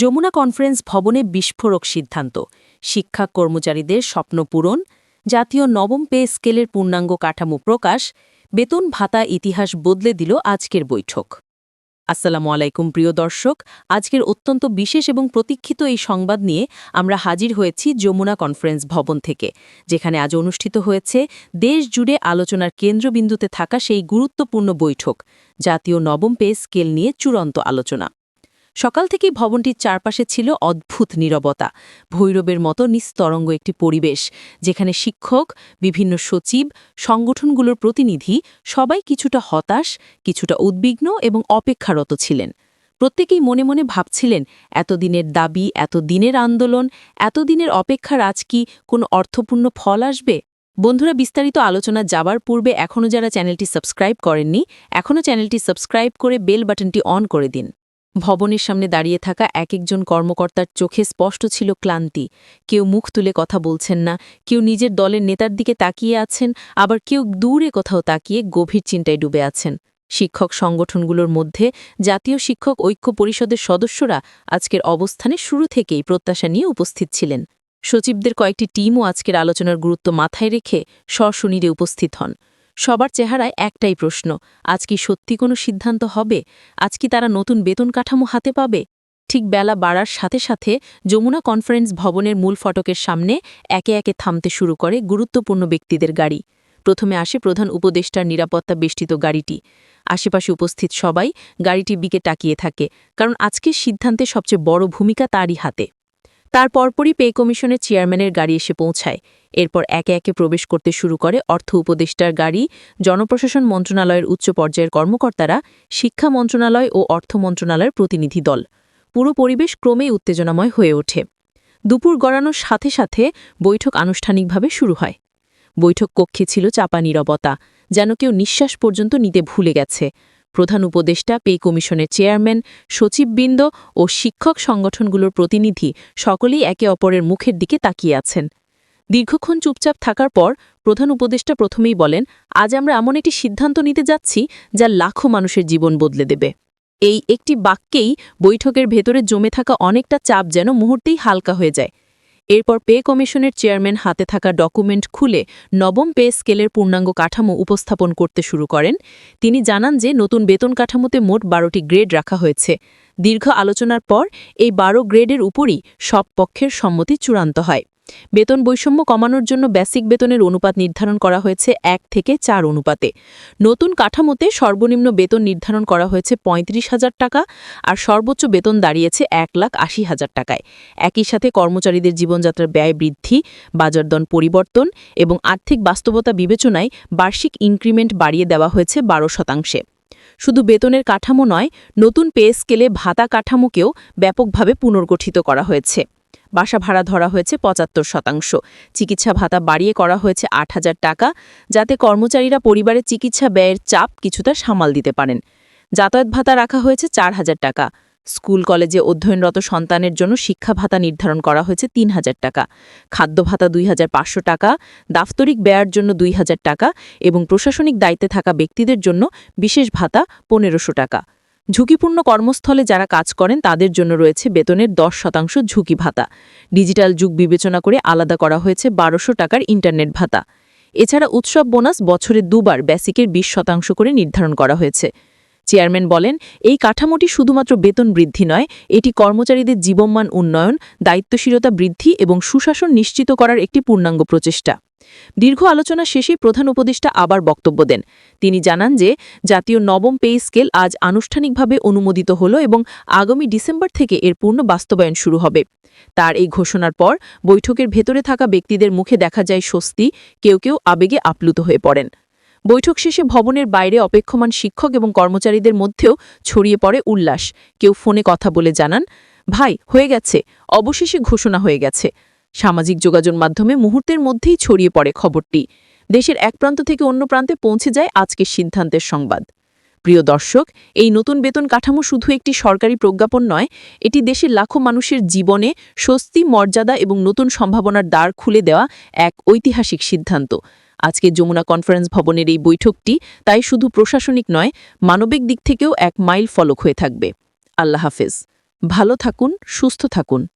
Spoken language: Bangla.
যমুনা কনফারেন্স ভবনে বিস্ফোরক সিদ্ধান্ত। শিক্ষা কর্মচারীদের স্বপ্ন পূরণ, জাতীয় নবম পে স্কেলের পূর্ণাঙ্গ কাঠামো প্রকাশ, বেতন ভাতা ইতিহাস বদলে দিল আজকের বৈঠক। আসসালামু আলাইকুম প্রিয় দর্শক, আজকের অত্যন্ত বিশেষ এবং প্রতীক্ষিত এই সংবাদ নিয়ে আমরা হাজির হয়েছি যমুনা কনফারেন্স ভবন থেকে, যেখানে আজ অনুষ্ঠিত হয়েছে দেশ জুড়ে আলোচনার কেন্দ্রবিন্দুতে থাকা সেই গুরুত্বপূর্ণ বৈঠক, জাতীয় নবম পে স্কেল নিয়ে চূড়ান্ত আলোচনা। সকাল থেকেই ভবনটির চারপাশে ছিল অদ্ভুত নীরবতা, ভৈরবের মতো নিস্তরঙ্গ একটি পরিবেশ, যেখানে শিক্ষক, বিভিন্ন সচিব, সংগঠনগুলোর প্রতিনিধি সবাই কিছুটা হতাশ, কিছুটা উদ্বিগ্ন এবং অপেক্ষারত ছিলেন। প্রত্যেকেই মনে মনে ভাবছিলেন, এতদিনের দাবি এত দিনের আন্দোলন, এতদিনের অপেক্ষার আজ কি কোনো অর্থপূর্ণ ফল আসবে? বন্ধুরা, বিস্তারিত আলোচনা যাবার পূর্বে এখনও যারা চ্যানেলটি সাবস্ক্রাইব করেননি, এখনও চ্যানেলটি সাবস্ক্রাইব করে বেল বাটনটি অন করে দিন। ভবনের সামনে দাঁড়িয়ে থাকা এক একজন কর্মকর্তার চোখে স্পষ্ট ছিল ক্লান্তি। কেউ মুখ তুলে কথা বলছেন না, কেউ নিজের দলের নেতার দিকে তাকিয়ে আছেন, আবার কেউ দূরে কোথাও তাকিয়ে গভীর চিন্তায় ডুবে আছেন। শিক্ষক সংগঠনগুলোর মধ্যে জাতীয় শিক্ষক ঐক্য পরিষদের সদস্যরা আজকের অবস্থানে শুরু থেকেই প্রত্যাশা নিয়ে উপস্থিত ছিলেন। সচিবদের কয়েকটি টিমও আজকের আলোচনার গুরুত্ব মাথায় রেখে সশনীরে উপস্থিত হন। সবার চেহারায় একটাই প্রশ্ন, আজ কি সত্যি কোনো সিদ্ধান্ত হবে? আজ কি তারা নতুন বেতন কাঠামো হাতে পাবে? ঠিক বেলা বাড়ার সাথে সাথে যমুনা কনফারেন্স ভবনের মূল ফটকের সামনে একে একে থামতে শুরু করে গুরুত্বপূর্ণ ব্যক্তিদের গাড়ি। প্রথমে আসে প্রধান উপদেষ্টার নিরাপত্তা বেষ্টিত গাড়িটি। আশেপাশে উপস্থিত সবাই গাড়িটির বিকে তাকিয়ে থাকে, কারণ আজকের সিদ্ধান্তে সবচেয়ে বড় ভূমিকা তারই হাতে। তার পরপরই পে কমিশনের চেয়ারম্যানের গাড়ি এসে পৌঁছায়। এরপর একে একে প্রবেশ করতে শুরু করে অর্থ উপদেষ্টার গাড়ি, জনপ্রশাসন মন্ত্রণালয়ের উচ্চ পর্যায়ের কর্মকর্তারা, শিক্ষা মন্ত্রণালয় ও অর্থ মন্ত্রণালয়ের প্রতিনিধি দল। পুরো পরিবেশ ক্রমেই উত্তেজনাময় হয়ে ওঠে। দুপুর গড়ানোর সাথে সাথে বৈঠক আনুষ্ঠানিকভাবে শুরু হয়। বৈঠক কক্ষে ছিল চাপা নিরবতা, যেন কেউ নিঃশ্বাস পর্যন্ত নিতে ভুলে গেছে। প্রধান উপদেষ্টা, পে কমিশনের চেয়ারম্যান, সচিববৃন্দ ও শিক্ষক সংগঠনগুলোর প্রতিনিধি সকলেই একে অপরের মুখের দিকে তাকিয়ে আছেন। দীর্ঘক্ষণ চুপচাপ থাকার পর প্রধান উপদেষ্টা প্রথমেই বলেন, আজ আমরা এমন একটি সিদ্ধান্ত নিতে যাচ্ছি যা লাখো মানুষের জীবন বদলে দেবে। এই একটি বাক্যেই বৈঠকের ভেতরে জমে থাকা অনেকটা চাপ যেন মুহূর্তেই হালকা হয়ে যায়। এরপর পে কমিশনের চেয়ারম্যান হাতে থাকা ডকুমেন্ট খুলে নবম পে স্কেলের পূর্ণাঙ্গ কাঠামো উপস্থাপন করতে শুরু করেন। তিনি জানান যে, নতুন বেতন কাঠামোতে মোট বারোটি গ্রেড রাখা হয়েছে। দীর্ঘ আলোচনার পর এই বারো গ্রেডের উপরই সব পক্ষের সম্মতি চূড়ান্ত হয়। বেতন বৈষম্য কমানোর জন্য বেসিক বেতনের অনুপাত নির্ধারণ করা হয়েছে এক থেকে চার অনুপাতে। নতুন কাঠামোতে সর্বনিম্ন বেতন নির্ধারণ করা হয়েছে পঁয়ত্রিশ হাজার টাকা আর সর্বোচ্চ বেতন দাঁড়িয়েছে এক লাখ আশি হাজার টাকায়। একই সাথে কর্মচারীদের জীবনযাত্রার ব্যয় বৃদ্ধি বাজারদন পরিবর্তন এবং আর্থিক বাস্তবতা বিবেচনায় বার্ষিক ইনক্রিমেন্ট বাড়িয়ে দেওয়া হয়েছে বারো শতাংশে। শুধু বেতনের কাঠামো নয়, নতুন পে স্কেলে ভাতা কাঠামোকেও ব্যাপকভাবে পুনর্গঠিত করা হয়েছে। বাসা ভাড়া ধরা হয়েছে পঁচাত্তর শতাংশ। চিকিৎসা ভাতা বাড়িয়ে করা হয়েছে আট হাজার টাকা, যাতে কর্মচারীরা পরিবারের চিকিৎসা ব্যয়ের চাপ কিছুটা সামাল দিতে পারেন। যাতায়াত ভাতা রাখা হয়েছে চার হাজার টাকা। স্কুল, কলেজে অধ্যয়নরত সন্তানের জন্য শিক্ষা ভাতা নির্ধারণ করা হয়েছে তিন হাজার টাকা। খাদ্য ভাতা দুই হাজার পাঁচশো টাকা দাফতরিক ব্যয়ের জন্য দুই হাজার টাকা এবং প্রশাসনিক দায়িত্বে থাকা ব্যক্তিদের জন্য বিশেষ ভাতা পনেরোশো টাকা। ঝুঁকিপূর্ণ কর্মস্থলে যারা কাজ করেন, তাদের জন্য রয়েছে বেতনের দশ শতাংশ ঝুঁকি ভাতা। ডিজিটাল যুগ বিবেচনা করে আলাদা করা হয়েছে বারোশো টাকার ইন্টারনেট ভাতা। এছাড়া উৎসব বোনাস বছরে দুবার বেসিকের বিশ শতাংশ করে নির্ধারণ করা হয়েছে। চেয়ারম্যান বলেন, এই কাঠামোটি শুধুমাত্র বেতন বৃদ্ধি নয়, এটি কর্মচারীদের জীবনমান উন্নয়ন, দায়িত্বশীলতা বৃদ্ধি এবং সুশাসন নিশ্চিত করার একটি পূর্ণাঙ্গ প্রচেষ্টা। দীর্ঘ আলোচনা শেষে প্রধান উপদেষ্টা আবার বক্তব্য দেন। তিনি জানান যে, জাতীয় নবম পে স্কেল আজ আনুষ্ঠানিকভাবে অনুমোদিত হল এবং আগামী ডিসেম্বর থেকে এর পূর্ণ বাস্তবায়ন শুরু হবে। তার এই ঘোষণার পর বৈঠকের ভেতরে থাকা ব্যক্তিদের মুখে দেখা যায় স্বস্তি, কেউ কেউ আবেগে আপ্লুত হয়ে পড়েন। বৈঠক শেষে ভবনের বাইরে অপেক্ষমান শিক্ষক এবং কর্মচারীদের মধ্যেও ছড়িয়ে পড়ে উল্লাস। কেউ ফোনে কথা বলে জানান, ভাই, হয়ে গেছে। অবশেষে ঘোষণা হয়ে গেছে। সামাজিক যোগাযোগ মাধ্যমে মুহূর্তের মধ্যেই ছড়িয়ে পড়ে খবরটি। দেশের এক প্রান্ত থেকে অন্য প্রান্তে পৌঁছে যায় আজকের সিদ্ধান্তের সংবাদ। প্রিয় দর্শক, এই নতুন বেতন কাঠামো শুধু একটি সরকারি প্রজ্ঞাপন নয়, এটি দেশের লাখো মানুষের জীবনে স্বস্তি, মর্যাদা এবং নতুন সম্ভাবনার দ্বার খুলে দেওয়া এক ঐতিহাসিক সিদ্ধান্ত। আজকে যমুনা কনফারেন্স ভবনের এই বৈঠকটি তাই শুধু প্রশাসনিক নয়, মানবিক দিক থেকেও এক মাইল ফলক হয়ে থাকবে। আল্লাহ হাফেজ। ভালো থাকুন, সুস্থ থাকুন।